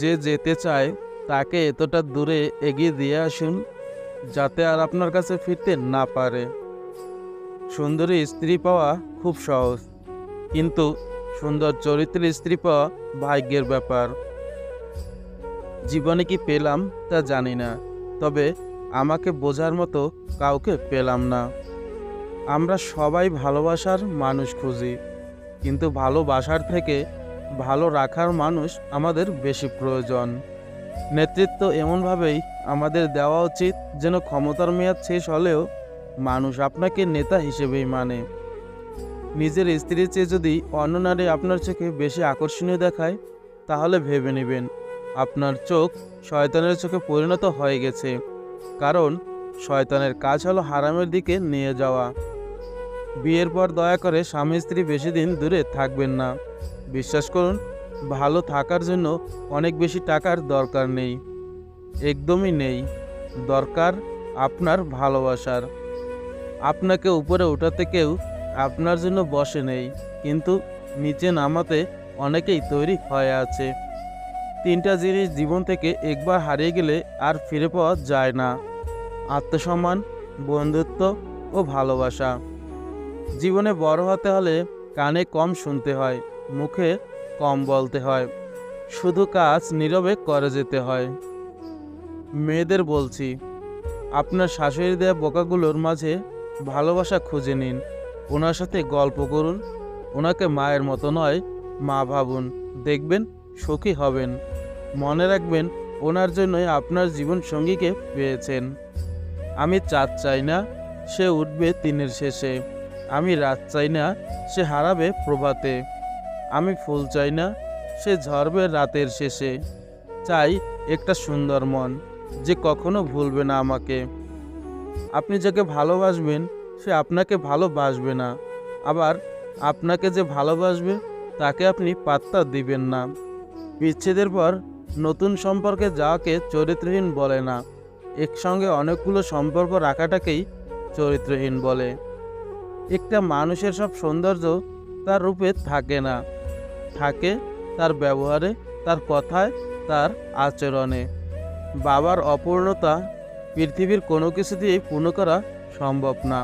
যে যেতে চায়, তাকে এতটা দূরে এগিয়ে দিয়ে আসুন, যাতে আর আপনার কাছে ফিরতে না পারে। সুন্দরী স্ত্রী পাওয়া খুব সহজ, কিন্তু সুন্দর চরিত্রের স্ত্রী পাওয়া ভাগ্যের ব্যাপার। জীবনে কি পেলাম তা জানি না, তবে আমাকে বোঝার মতো কাউকে পেলাম না। আমরা সবাই ভালোবাসার মানুষ খুঁজি, কিন্তু ভালোবাসার থেকে ভালো রাখার মানুষ আমাদের বেশি প্রয়োজন। নেতৃত্ব এমনভাবেই আমাদের দেওয়া উচিত যেন ক্ষমতার মেয়াদ শেষ হলেও মানুষ আপনাকে নেতা হিসেবেই মানে। নিজের স্ত্রীর চেয়ে যদি অন্য নারী আপনার চোখে বেশি আকর্ষণীয় দেখায়, তাহলে ভেবে নেবেন, আপনার চোখ শয়তানের চোখে পরিণত হয়ে গেছে। কারণ শয়তানের কাজ হলো হারামের দিকে নিয়ে যাওয়া। বিয়ের পর দয়া করে স্বামী স্ত্রী বেশি দিন দূরে থাকবেন না। বিশ্বাস করুন, ভালো থাকার জন্য অনেক বেশি টাকার দরকার নেই। একদমই নেই। দরকার আপনার ভালোবাসার। আপনাকে উপরে ওঠাতে কেউ আপনার জন্য বসে নেই, কিন্তু নিচে নামাতে অনেকেই তৈরি হয়ে আছে। তিনটা জিনিস জীবন থেকে একবার হারিয়ে গেলে আর ফিরে পাওয়া যায় না। আত্মসম্মান, বন্ধুত্ব ও ভালোবাসা। জীবনে বড় হতে হলে কানে কম শুনতে হয়। মুখে কম বলতে হয়। শুধু কাজ নীরবে করে যেতে হয়। মেয়েদের বলছি, আপনার শাশুড়ি দেয়া বোকাগুলোর মাঝে ভালোবাসা খুঁজে নিন। ওনার সাথে গল্প করুন। ওনাকে মায়ের মতো নয়, মা ভাবুন। দেখবেন সুখী হবেন। মনে রাখবেন, ওনার জন্যই আপনার জীবন সঙ্গীকে পেয়েছেন। আমি চাঁদ চাই না, সে উঠবে দিনের শেষে। আমি রাত চাই না, সে হারাবে প্রভাতে। আমি ফুল চাই না, সে ঝরবে রাতের শেষে। চাই একটা সুন্দর মন, যে কখনো ভুলবে না আমাকে। আপনি যাকে ভালোবাসবেন, সে আপনাকে ভালোবাসবে না। আবার আপনাকে যে ভালোবাসবে, তাকে আপনি পাত্তা দিবেন না। বিচ্ছেদের পর নতুন সম্পর্কে যাওয়াকে চরিত্রহীন বলে না। একসঙ্গে অনেকগুলো সম্পর্ক রাখাটাকেই চরিত্রহীন বলে। একটা মানুষের সব সৌন্দর্য তার রূপে থাকে না। থাকে তার ব্যবহারে, তার কথায়, তার আচরণে। বাবার অপূর্ণতা পৃথিবীর কোনো কিছু দিয়েই পূর্ণ করা সম্ভব না।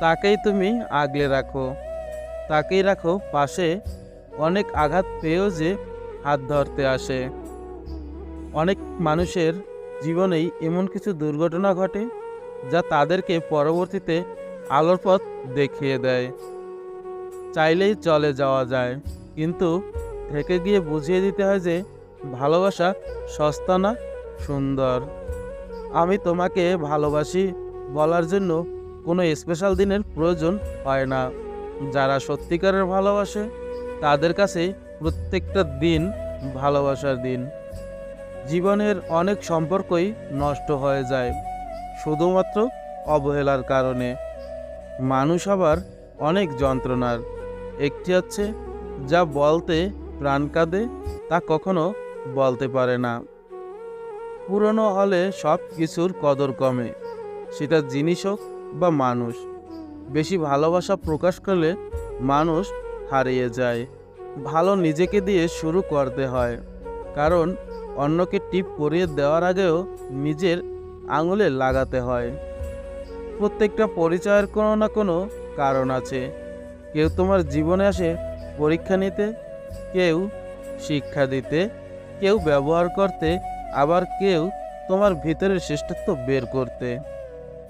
তাকেই তুমি আগলে রাখো। তাকেই রাখো পাশে অনেক আঘাত পেয়েও যে হাত ধরতে আসে। অনেক মানুষের জীবনেই এমন কিছু দুর্ঘটনা ঘটে যা তাদেরকে পরবর্তীতে আলোর পথ দেখিয়ে দেয়। চাইলেই চলে যাওয়া যায়। কিন্তু থেকে গিয়ে বুঝিয়ে দিতে হয় যে ভালোবাসা সস্তা না সুন্দর। আমি তোমাকে ভালোবাসি বলার জন্য কোনো স্পেশাল দিনের প্রয়োজন হয় না। যারা সত্যিকারের ভালোবাসে, তাদের কাছে প্রত্যেকটা দিন ভালোবাসার দিন। জীবনের অনেক সম্পর্কই নষ্ট হয়ে যায়, শুধুমাত্র অবহেলার কারণে। মানুষ আবার অনেক যন্ত্রণার। একটি হচ্ছে যা বলতে প্রাণ কাঁদে, তা কখনো বলতে পারে না। পুরনো হলে সব কিছুর কদর কমে। সেটা জিনিস হোক বা মানুষ, বেশি ভালোবাসা প্রকাশ করলে মানুষ হারিয়ে যায়। ভালো নিজেকে দিয়ে শুরু করতে হয়, কারণ অন্যকে টিপ পরিয়ে দেওয়ার আগেও নিজের আঙুলে লাগাতে হয়। প্রত্যেকটা পরিচয়ের কোনো না কোনো কারণ আছে। কেউ তোমার জীবনে আসে পরীক্ষা নিতে, কেউ শিক্ষা দিতে, কেউ ব্যবহার করতে, আবার কেউ তোমার ভিতরের শ্রেষ্ঠত্ব বের করতে।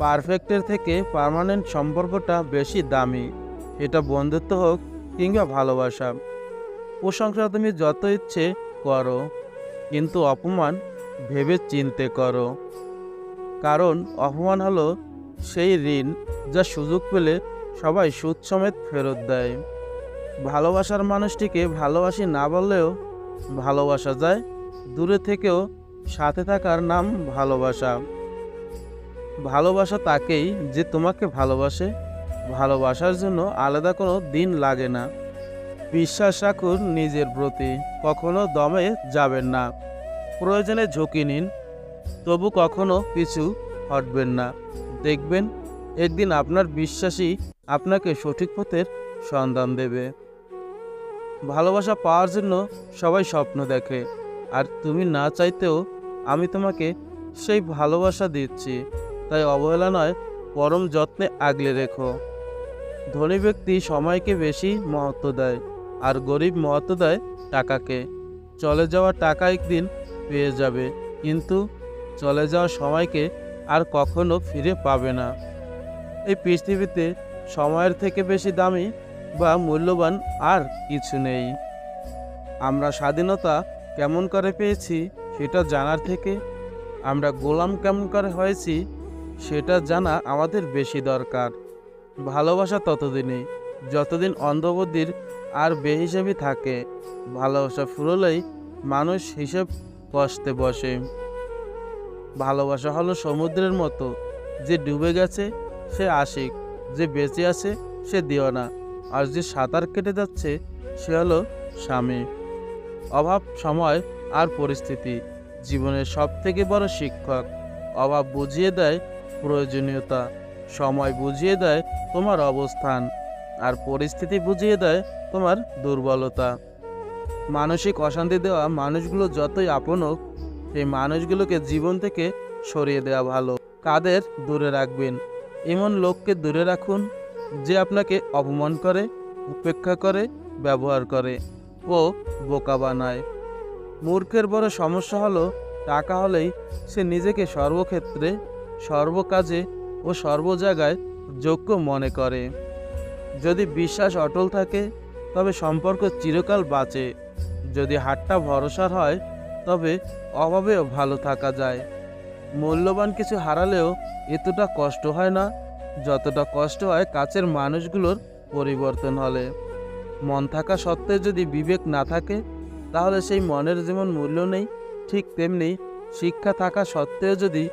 পারফেক্টের থেকে পার্মানেন্ট সম্পর্কটা বেশি দামি। এটা বন্ধুত্ব হোক কিংবা ভালোবাসা। প্রশংসা তুমি যত ইচ্ছে করো, কিন্তু অপমান ভেবে চিনতে করো। কারণ অপমান হলো সেই ঋণ যা সুযোগ পেলে সবাই সুদ সমেত ফেরত দেয়। ভালোবাসার মানুষটিকে ভালোবাসি না বললেও ভালোবাসা যায়। দূরে থেকেও সাথে থাকার নাম ভালোবাসা। ভালোবাসা তাকেই যে তোমাকে ভালোবাসে। ভালোবাসার জন্য আলাদা কোনো দিন লাগে না। বিশ্বাস রাখুন নিজের প্রতি, কখনো দমে যাবেন না। প্রয়োজনে ঝুঁকি নিন, তবু কখনো পিছু হটবেন না। দেখবেন একদিন আপনার বিশ্বাসই আপনাকে সঠিক পথের সন্ধান দেবে। ভালোবাসা পাওয়ার জন্য সবাই স্বপ্ন দেখে। আর তুমি না চাইতেও আমি তোমাকে সেই ভালোবাসা দিচ্ছি। তাই অবহেলা নয়, পরম যত্নে আগলে রেখো। ধনী ব্যক্তি সময়কে বেশি মহত্ব দেয়, আর গরিব মহত্ব দেয় টাকাকে। চলে যাওয়া টাকা একদিন পেয়ে যাবে, কিন্তু চলে যাওয়া সময়কে আর কখনো ফিরে পাবে না। এই পৃথিবীতে সময়ের থেকে বেশি দামি বা মূল্যবান আর কিছু নেই। আমরা স্বাধীনতা কেমন করে পেয়েছি সেটা জানার থেকে আমরা গোলাম কেমন করে হয়েছি সেটা জানা আমাদের বেশি দরকার। ভালোবাসা ততদিনই, যতদিন অন্ধবুদ্ধির আর বেহিসাবি থাকে, ভালোবাসা ফুরলেই মানুষ হিসেব কষতে বসে। ভালোবাসা হলো সমুদ্রের মতো যে ডুবে গেছে সে আশিক, যে বেঁচে আছে সে দিওয়ানা, আর যে সাঁতার কেটে যাচ্ছে সে হলো স্বামী। অভাব সময় আর পরিস্থিতি, জীবনের সব থেকে বড় শিক্ষক। অভাব বুঝিয়ে দেয় প্রয়োজনীয়তা, সময় বুঝিয়ে দেয় তোমার অবস্থান, আর পরিস্থিতি বুঝিয়ে দেয় তোমার দুর্বলতা। মানসিক অশান্তি দেওয়া মানুষগুলো যতই আপন হোক, সেই মানুষগুলোকে জীবন থেকে সরিয়ে দেওয়া ভালো। কাদের দূরে রাখবেন? এমন লোককে দূরে রাখুন যে আপনাকে অপমান করে, উপেক্ষা করে, ব্যবহার করে ও বোকা বানায়। মূর্খের বড় সমস্যা হলো, টাকা হলেই সে নিজেকে সর্বক্ষেত্রে, সর্বকাজে ও সর্ব জায়গায় যোগ্য মনে করে। যদি বিশ্বাস অটল থাকে, তবে সম্পর্ক চিরকাল বাঁচে। যদি হাটটা ভরসার হয়, তবে অভাবেও ভালো থাকা যায়। মূল্যবান কিছু হারালেও এতটা কষ্ট হয় না যতটা কষ্ট হয় কাছের মানুষগুলোর পরিবর্তন হলে। মন থাকা সত্ত্বেও যদি বিবেক না থাকে, তাহলে সেই মনের যেমন মূল্য নেই, ঠিক তেমনি শিক্ষা থাকা সত্ত্বেও যদি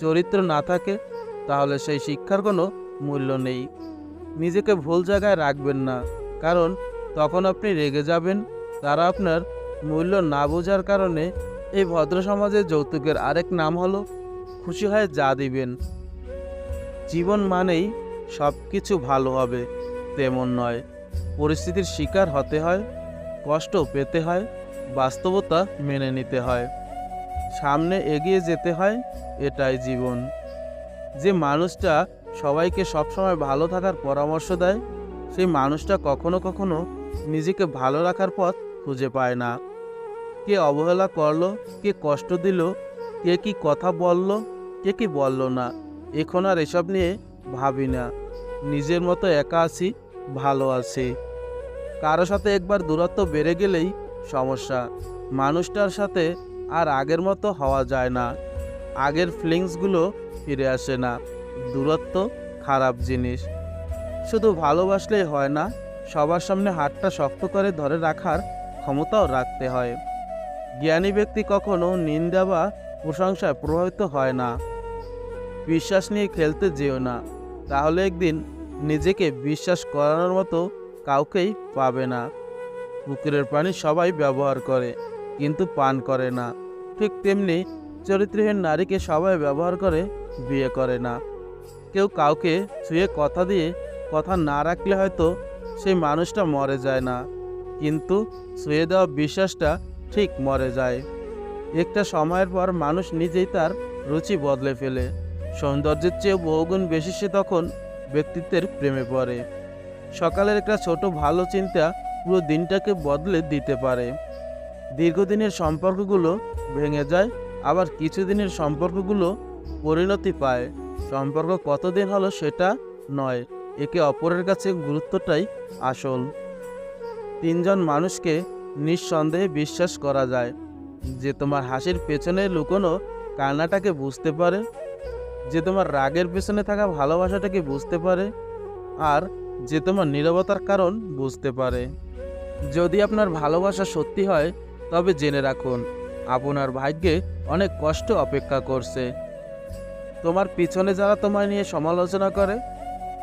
চরিত্র না থাকে, তাহলে সেই শিক্ষার কোনো মূল্য নেই। নিজেকে ভুল জায়গায় রাখবেন না, কারণ তখন আপনি রেগে যাবেন, তারা আপনার মূল্য না বোঝার কারণে এই ভদ্র সমাজে যৌতুকের আরেক নাম হলো খুশি হয়ে যা দিবেন। জীবন মানেই সব কিছু ভালো হবে, তেমন নয়। পরিস্থিতির শিকার হতে হয়, কষ্ট পেতে হয়, বাস্তবতা মেনে নিতে হয়। সামনে এগিয়ে যেতে হয়, এটাই জীবন। যে মানুষটা সবাইকে সবসময় ভালো থাকার পরামর্শ দেয়, সেই মানুষটা কখনো কখনো নিজেকে ভালো রাখার পথ খুঁজে পায় না। কে অবহেলা করল, কে কষ্ট দিল, কে কি কথা বলল, কে কি বলল না, এখন আর এসব নিয়ে ভাবি না। নিজের মতো একা আছি, ভালো আছি। কারও সাথে একবার দূরত্ব বেড়ে গেলেই সমস্যা। মানুষটার সাথে আর আগের মতো হওয়া যায় না। আগের ফিলিংসগুলো ফিরে আসে না। দূরত্ব খারাপ জিনিস। শুধু ভালোবাসলেই হয় না, সবার সামনে হাতটা শক্ত করে ধরে রাখার ক্ষমতাও রাখতে হয়। জ্ঞানী ব্যক্তি কখনো নিন্দা বা প্রশংসায় প্রভাবিত হয় না। বিশ্বাস নিয়ে খেলতে যেও না। তাহলে একদিন নিজেকে বিশ্বাস করানোর মতো কাউকেই পাবে না। পুকুরের পানি সবাই ব্যবহার করে, কিন্তু পান করে না। ঠিক তেমনি চরিত্রহীন নারীকে সবাই ব্যবহার করে, বিয়ে করে না। কেউ কাউকে ছুঁয়ে কথা দিয়ে কথা না রাখলে হয়তো সেই মানুষটা মরে যায় না। কিন্তু ছুঁয়ে দেওয়া বিশ্বাসটা ঠিক মরে যায়। একটা সময়ের পর মানুষ নিজেই তার রুচি বদলে ফেলে। সৌন্দর্যের চেয়ে বহুগুণ বেশি সে তখন ব্যক্তিত্বের প্রেমে পড়ে। সকালের একটা ছোট ভালো চিন্তা পুরো দিনটাকে বদলে দিতে পারে। দীর্ঘদিনের সম্পর্কগুলো ভেঙে যায়, আবার কিছুদিনের সম্পর্কগুলো পরিণতি পায়। সম্পর্ক কতদিন হলো সেটা নয়, একে অপরের কাছে গুরুত্বটাই আসল। তিনজন মানুষকে নিঃসন্দেহে বিশ্বাস করা যায় যে তোমার হাসির পেছনে লুকোনো কান্নাটাকে বুঝতে পারে, যে তোমার রাগের পেছনে থাকা ভালোবাসাটাকে বুঝতে পারে, আর যে তোমার নীরবতার কারণ বুঝতে পারে। যদি আপনার ভালোবাসা সত্যি হয়, তবে জেনে রাখুন, আপনার ভাগ্যে অনেক কষ্ট অপেক্ষা করছে। তোমার পিছনে যারা তোমায় নিয়ে সমালোচনা করে,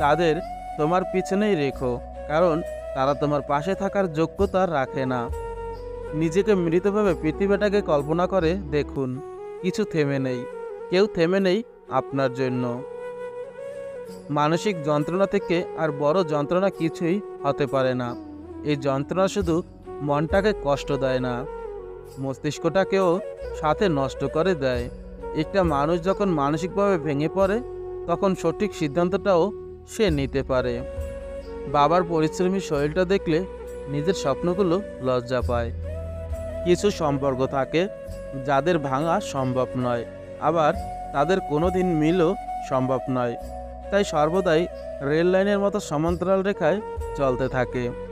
তাদের তোমার পিছনেই রেখো, কারণ তারা তোমার পাশে থাকার যোগ্যতা রাখে না। নিজেকে মৃতভাবে পৃথিবীটাকে কল্পনা করে দেখুন, কিছু থেমে নেই। কেউ থেমে নেই আপনার জন্য। মানসিক যন্ত্রণা থেকে আর বড় যন্ত্রণা কিছুই হতে পারে না। এই যন্ত্রণা শুধু মনটাকে কষ্ট দেয় না, মস্তিষ্কটাকেও সাথে নষ্ট করে দেয়। একটা মানুষ যখন মানসিকভাবে ভেঙে পড়ে, তখন সঠিক সিদ্ধান্তটাও সে নিতে পারে। বাবার পরিশ্রমী শরীরটা দেখলে নিজের স্বপ্নগুলো লজ্জা পায়। কিছু সম্পর্ক থাকে যাদের ভাঙা সম্ভব নয়, আবার তাদের কোনো দিন মিলও সম্ভব নয়। তাই সর্বদাই রেল লাইনের মতো সমান্তরাল রেখায় চলতে থাকে।